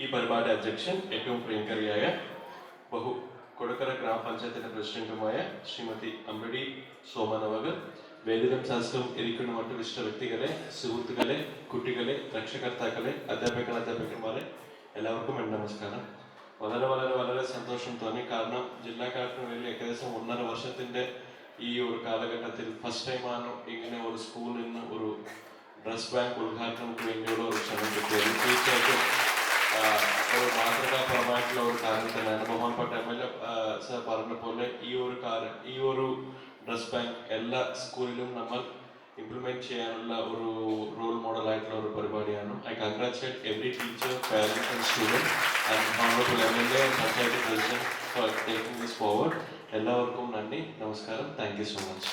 ഈ പരിപാടി അധ്യക്ഷൻ ഏറ്റവും പ്രിയങ്കരിയായ ബഹു കൊടക്കര ഗ്രാമപഞ്ചായത്തിന്റെ പ്രസിഡന്റുമായ ശ്രീമതി അമ്പടി സോമനവകൾ വേദിതം ശാസ്ത്രവും ഇരിക്കുന്ന മറ്റു വിശിഷ്ട വ്യക്തികളെ സുഹൃത്തുക്കളെ കുട്ടികളെ രക്ഷകർത്താക്കളെ അധ്യാപക അധ്യാപകന്മാരെ എല്ലാവർക്കും എന്റെ നമസ്കാരം. വളരെ വളരെ വളരെ സന്തോഷം തോന്നി. കാരണം ജില്ലാ കളക്ടറിന് വേണ്ടി ഏകദേശം ഒന്നര വർഷത്തിന്റെ ഈ ഒരു കാലഘട്ടത്തിൽ ഫസ്റ്റ് ടൈമാണ് ഇങ്ങനെ ഒരു സ്കൂളിൽ നിന്ന് ഒരു ഡ്രസ് ബാങ്ക് ഉദ്ഘാടനത്തിന് വേണ്ടിയുള്ള ഒരു ക്ഷണം കിട്ടിയത്. മാതൃകാപരമായിട്ടുള്ള ഒരു കാര്യം തന്നെയാണ് ബഹുമാനപ്പെട്ട എം എൽ എ സാർ പറഞ്ഞ പോലെ ഈ ഒരു കാര്യം ഈ ഒരു ഡ്രസ് ബാങ്ക് എല്ലാ സ്കൂളിലും നമ്മൾ ഇംപ്ലിമെന്റ് ചെയ്യാനുള്ള ഒരു റോൾ മോഡൽ ആയിട്ടുള്ള ഒരു പരിപാടിയാണ്. I congratulate every teacher parent and student and honourable M L A panchayat president for taking this forward എല്ലാവർക്കും നന്ദി നമസ്കാരം. Thank you so much